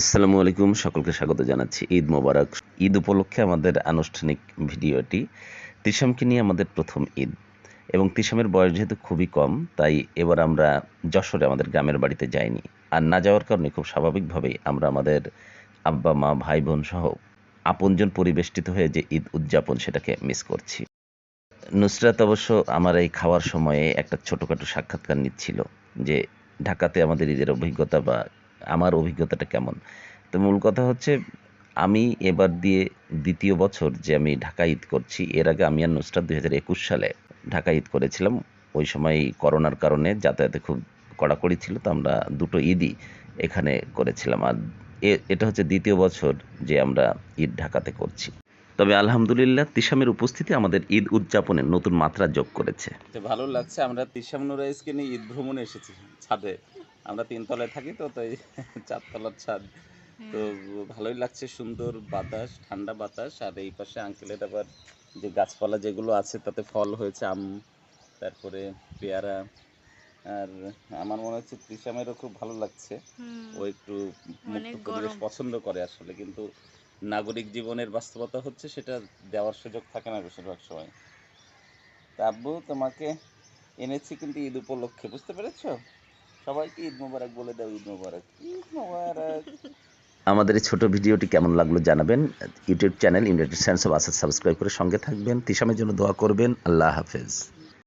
আসসালামু আলাইকুম, সকলকে স্বাগত জানাচ্ছি ঈদ মোবারক। ঈদ উপলক্ষে আমাদের আনুষ্ঠানিক ভিডিওটি তিসামকে নিয়ে আমাদের প্রথম ঈদ। এবং তিসামের বয়স যেহেতু খুবই কম, তাই এবার আমরা যশোরে আমাদের গ্রামের বাড়িতে যাইনি। আর না যাওয়ার কারণে খুব স্বাভাবিকভাবেই আমরা আমাদের আব্বা, মা, ভাই, বোন সহ আপনজন পরিবেষ্টিত হয়ে যে ঈদ উদযাপন সেটাকে মিস করছি। নুসরাত অবশ্য আমার এই খাওয়ার সময়ে একটা ছোটোখাটো সাক্ষাৎকার নিচ্ছিল যে ঢাকাতে আমাদের ঈদের অভিজ্ঞতা বা আমার অভিজ্ঞতাটা কেমন? তো মূল কথা হচ্ছে, আমি এবার দিয়ে দ্বিতীয় বছর যে আমি ঢাকা ঈদ করছি, এর আগে আমি আর নুসরাত দুই হাজার একুশ সালে ঢাকা ঈদ করেছিলাম। ওই সময় করোনার কারণে যাতায়াতে খুব কড়াকড়ি ছিল, তো আমরা দুটো ঈদই এখানে করেছিলাম। আর এটা হচ্ছে দ্বিতীয় বছর যে আমরা ঈদ ঢাকাতে করছি। তবে আলহামদুলিল্লাহ তিসামের উপস্থিতি আমাদের ঈদ উদযাপনে নতুন মাত্রা যোগ করেছে। ভালো লাগছে, আমরা তিসাম নুরাইজকে নিয়ে ঈদ ভ্রমণে এসেছি ছাদে। আমরা তিনতলায় থাকি তো তাই চারতলার ছাদ। তো ভালোই লাগছে সুন্দর বাতাস ঠান্ডা বাতাস। আর এই পাশে আঙ্কেলের আবার যে গাছপালা যেগুলো আছে তাতে ফল হয়েছে আম তারপরে পেয়ারা। আর আমার মনে হচ্ছে তিসামেরও খুব ভালো লাগছে। ও একটু মুক্ত পরিবেশ পছন্দ করে আসলে কিন্তু নাগরিক জীবনের বাস্তবতা হচ্ছে সেটা দেওয়ার সুযোগ থাকে না বেশিরভাগ সময়। তা আব্বু তোমাকে এনেছি কিন্তু ঈদ উপলক্ষে বুঝতে পেরেছ? সবাইকে ঈদ মোবারক বলে দাও, ঈদ মোবারক। ঈদ মোবারক। আমাদের এই ছোট ভিডিওটি কেমন লাগল জানাবেন। YouTube channel United Sense of Asad subscribe করে সঙ্গে থাকবেন। তিসামের জন্য দোয়া করবেন। আল্লাহ হাফেজ।